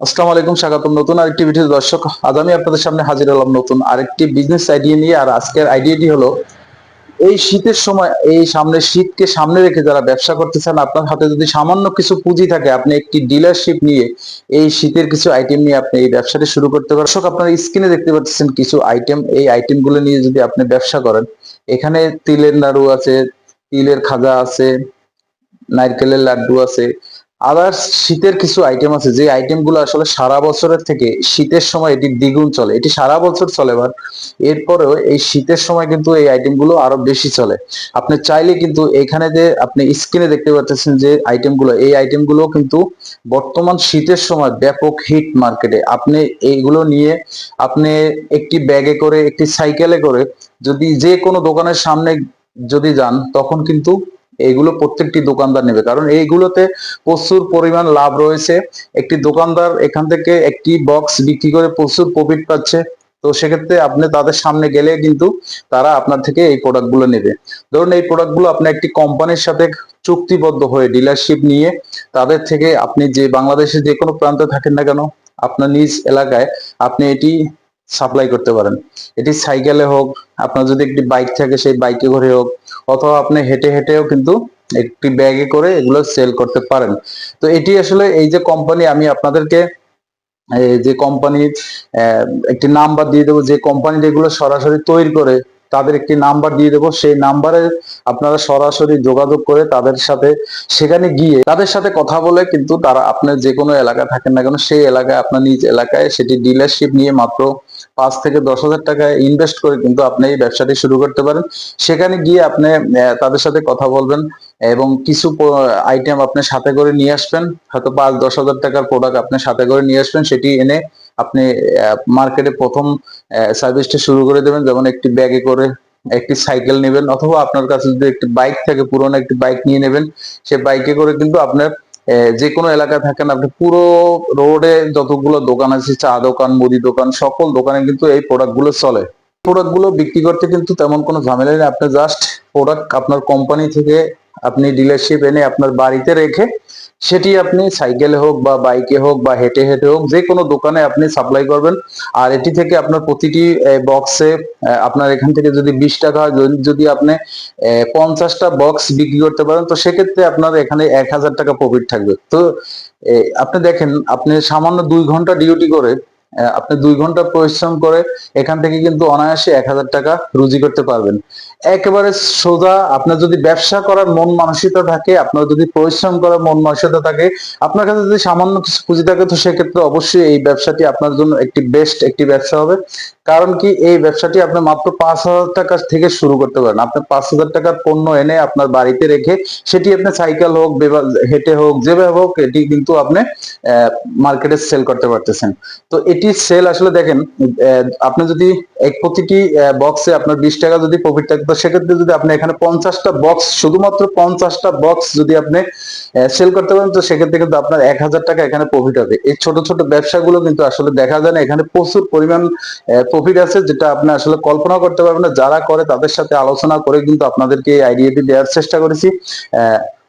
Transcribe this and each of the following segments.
আসসালামু আলাইকুম, স্বাগতম নতুন আরেকটি ভিডিও দর্শক, আজ আমি আপনাদের সামনে হাজির হলাম নতুন আরেকটি বিজনেস আইডিয়া নিয়ে, আর আজকের আইডিয়াটি হলো, এই শীতের সময়, এই সামনে শীতকে সামনে রেখে যারা ব্যবসা করতে চান, আপনার হাতে যদি সামান্য কিছু পুঁজি থাকে, আপনি একটি ডিলারশিপ নিয়ে, এই শীতের কিছু আইটেম নিয়ে আপনি এই ব্যবসাটি শুরু করতে পারেন। দর্শক, আপনার স্ক্রিনে দেখতে পাচ্ছেন কিছু আইটেম এই আইটেমগুলো নিয়ে যদি আপনি ব্যবসা করেন, এখানে তিলের নাড়ু আছে, তিলের খাজা আছে, নারকেলের লাড্ডু আছে আদার্স শীতের কিছু আইটেম আছে, যে আইটেমগুলো আসলে সারা বছরের থেকে শীতের সময় এটি দ্বিগুণ চলে। এটি সারা বছর চলে বাট এরপরেও এই শীতের সময় কিন্তু এই আইটেমগুলো আরও বেশি চলে। আপনি চাইলে কিন্তু এখানে যে আপনি স্ক্রিনে দেখতে পাচ্ছেন যে আইটেমগুলো এই আইটেমগুলো কিন্তু বর্তমান শীতের সময় ব্যাপক হিট মার্কেটে আপনি এইগুলো নিয়ে আপনি একটি ব্যাগে করে, একটি সাইকেলে করে যদি যে কোনো দোকানের সামনে যদি যান, তখন কিন্তু এইগুলো প্রত্যেকটি দোকানদার নেবে। কারণ এইগুলোতে প্রচুর পরিমাণ লাভ রয়েছে। একটি দোকানদার এখান থেকে একটি বক্স বিক্রি করে প্রচুর প্রফিট পাচ্ছে। তো সেক্ষেত্রে আপনি তাদের সামনে গেলে কিন্তু তারা আপনার থেকে এই প্রোডাক্টগুলো নেবে। ধরুন এই প্রোডাক্টগুলো আপনি একটি কোম্পানির সাথে চুক্তিবদ্ধ হয়ে ডিলারশিপ নিয়ে তাদের থেকে আপনি যে বাংলাদেশের যে কোনো প্রান্তে থাকেন না কেন, আপনার নিজ এলাকায় আপনি এটি সাপ্লাই করতে পারেন। এটি সাইকেলে হোক, আপনার যদি একটি বাইক থাকে, সেই বাইকে করে হোক, অথবা আপনি হেঁটে হেঁটেও কিন্তু একটি ব্যাগে করে এগুলো সেল করতে পারেন। তো এটি আসলে এই যে কোম্পানি আমি আপনাদেরকে যে কোম্পানির একটি নাম্বার দিয়ে দেবো। যে কোম্পানি এগুলো সরাসরি তৈরি করে, তাদের একটি নাম্বার দিয়ে দেবো। সেই নাম্বারে আপনারা সরাসরি যোগাযোগ করে তাদের সাথে, সেখানে গিয়ে তাদের সাথে কথা বলে কিন্তু তারা আপনার যে কোনো এলাকায় থাকেন না কেন, সেই এলাকায়, আপনার নিজ এলাকায় সেটি ডিলারশিপ নিয়ে মাত্র পাঁচ থেকে দশ হাজার টাকা ইনভেস্ট করে কিন্তু আপনি এই ব্যবসাটি শুরু করতে পারেন। সেখানে গিয়ে আপনি তাদের সাথে কথা বলবেন এবং কিছু আইটেম আপনি সাথে করে নিয়ে আসবেন। হয়তো পাঁচ, দশ হাজার টাকার প্রোডাক্ট আপনি সাথে করে নিয়ে আসবেন, সেটি এনে আপনি মার্কেটে প্রথম সার্ভিসটা শুরু করে দেবেন। যেমন একটি ব্যাগে করে একটি সাইকেল নেবেন, অথবা আপনার কাছে যদি একটি বাইক থাকে, পুরোনো একটি বাইক নিয়ে নেবেন, সে বাইকে করে কিন্তু আপনার যে কোনো এলাকায় থাকেন আপনি, পুরো রোডে যতগুলো দোকান আছে, চা দোকান, মুদি দোকান, সকল দোকানে কিন্তু এই প্রোডাক্টগুলো চলে। প্রোডাক্টগুলো বিক্রি করতে কিন্তু তেমন কোনো ঝামেলা নেই। আপনি জাস্ট প্রোডাক্ট আপনার কোম্পানি থেকে আপনি ডিলারশিপ এনে আপনার বাড়িতে রেখে সেটি আপনি সাইকেলে হোক বা বাইকে হোক বা হেঁটে হেঁটে হোক, যে কোনো দোকানে আপনি সাপ্লাই করবেন। আর এটি থেকে আপনার প্রতিটি বক্সে আপনার এখান থেকে যদি বিশ টাকা যদি- আপনি পঞ্চাশটা বক্স বিক্রি করতে পারেন, তো সেক্ষেত্রে আপনার এখানে এক হাজার টাকা প্রফিট থাকবে। তো আপনি দেখেন, আপনি সামান্য দুই ঘণ্টা ডিউটি করে আপনি দুই ঘণ্টা পরিশ্রম করে এখান থেকে কিন্তু অনায়াসে এক হাজার টাকা রুজি করতে পারবেন। একেবারে সোজা, আপনার যদি ব্যবসা করার মন মানসিকতা থাকে, আপনার যদি পরিশ্রম করার মন মানসিকতা থাকে, আপনার কাছে যদি সামান্য কিছু পুঁজি থাকে, তো সেক্ষেত্রে অবশ্যই এই ব্যবসাটি আপনার জন্য একটি বেস্ট একটি ব্যবসা হবে। কারণ কি এই ব্যবসাটি আপনি মাত্র পাঁচ হাজার টাকা থেকে শুরু করতে পারেন। আপনি পাঁচ হাজার টাকার পণ্য এনে আপনার বাড়িতে রেখে সেটি আপনি সাইকেল হোক হেঁটে হোক, যেভাবে হোক, এটি কিন্তু আপনি মার্কেটে সেল করতে পারতেছেন। তো এটি সেল আসলে দেখেন আপনি যদি এক প্রতিটি বক্সে আপনার বিশ টাকা যদি প্রফিট থাকে, তো সেক্ষেত্রে যদি আপনি এখানে পঞ্চাশটা বক্স শুধুমাত্র পঞ্চাশটা বক্স যদি আপনি সেল করতে পারেন, তো সেক্ষেত্রে কিন্তু আপনার এক হাজার টাকা এখানে প্রফিট হবে। এই ছোট ছোট ব্যবসাগুলো কিন্তু আসলে দেখা যায় না, এখানে প্রচুর পরিমাণ প্রফিট আছে যেটা আপনি আসলে কল্পনা করতে পারবেন না, যারা করে তাদের সাথে আলোচনা করে কিন্তু আপনাদেরকে এই আইডিয়াটি দেওয়ার চেষ্টা করেছি।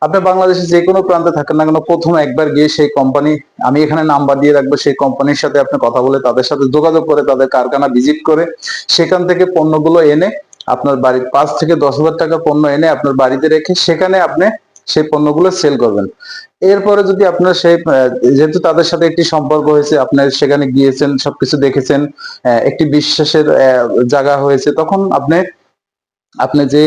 আপনি বাংলাদেশে যে কোনো প্রান্তে থাকেন না কেন, প্রথম একবার গিয়ে সেই কোম্পানি আমি এখানে নাম্বার দিয়ে রাখব, সেই কোম্পানির সাথে আপনি কথা বলে তাদের সাথে যোগাযোগ করে তাদের কারখানা ভিজিট করে, সেখান থেকে পণ্যগুলো এনে আপনার বাড়ির পাঁচ থেকে দশ হাজার টাকা পণ্য এনে আপনার বাড়িতে রেখে সেখানে আপনি সেই পণ্যগুলো সেল করবেন। এরপরে যদি আপনার সেই যেহেতু তাদের সাথে একটি সম্পর্ক হয়েছে আপনার সেখানে গিয়েছেন সবকিছু দেখেছেন একটি বিশ্বাসের জায়গা হয়েছে তখন আপনি আপনি যে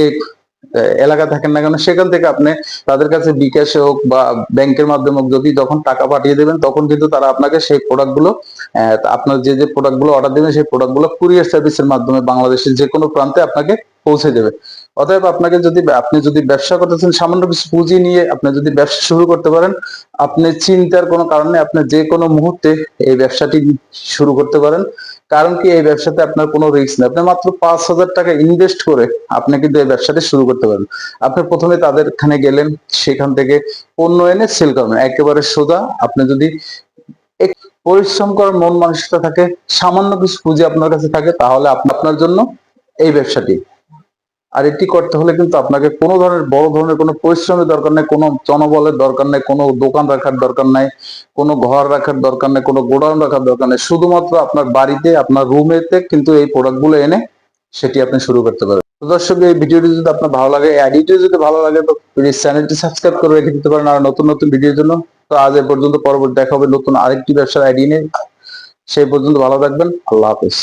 এলাকা থাকেন না কেন সেখান থেকে আপনি তাদের কাছে বিকাশে হোক বা ব্যাংকের মাধ্যমে হোক যদি যখন টাকা পাঠিয়ে দেবেন তখন কিন্তু তারা আপনাকে সেই প্রোডাক্টগুলো আহ, আপনার যে যে প্রোডাক্টগুলো অর্ডার দেবেন সেই প্রোডাক্টগুলো কুরিয়ার সার্ভিসের মাধ্যমে বাংলাদেশের যে কোনো প্রান্তে আপনাকে পৌঁছে দেবে। অতএব আপনাকে যদি আপনি যদি ব্যবসা করতেছেন, সামান্য কিছু পুঁজি নিয়ে আপনি যদি ব্যবসা শুরু করতে পারেন, আপনি চিন্তার কোনো কারণে আপনি যে কোনো মুহূর্তে এই ব্যবসাটি শুরু করতে পারেন। কারণ কি, এই ব্যবসাতে আপনার কোনো রিস্ক নেই। আপনি মাত্র পাঁচ হাজার টাকা ইনভেস্ট করে আপনি কিন্তু এই ব্যবসাটি শুরু করতে পারেন। আপনি প্রথমে তাদের এখানে গেলেন, সেখান থেকে পণ্য এনে সেল করবেন একেবারে সোজা, আপনি যদি পরিশ্রম করার মন মানসিকতা থাকে, সামান্য কিছু পুঁজি আপনার কাছে থাকে, তাহলে আপনার জন্য এই ব্যবসাটি আর এটি করতে হলে কিন্তু আপনাকে কোনো ধরনের বড় ধরনের কোনো পরিশ্রমের দরকার নেই, কোনো জনবলের দরকার নেই, কোনো দোকান রাখার দরকার নাই, কোনো ঘর রাখার দরকার নেই, কোনো গোডাউন রাখার দরকার নেই। শুধুমাত্র আপনার বাড়িতে, আপনার রুমেতে কিন্তু এই প্রোডাক্টগুলো এনে সেটি আপনি শুরু করতে পারবেন। তো দর্শক, এই ভিডিওটি যদি আপনার ভালো লাগে আইডিটি যদি ভালো লাগে, তো প্লিজ চ্যানেলটি সাবস্ক্রাইব করে রেখে দিতে পারেন আর নতুন নতুন ভিডিওর জন্য। তো আজ এ পর্যন্ত পরবর্তী দেখা হবে নতুন আরেকটি ব্যবসার আইডি নিয়ে। সেই পর্যন্ত ভালো থাকবেন, আল্লাহ হাফেজ।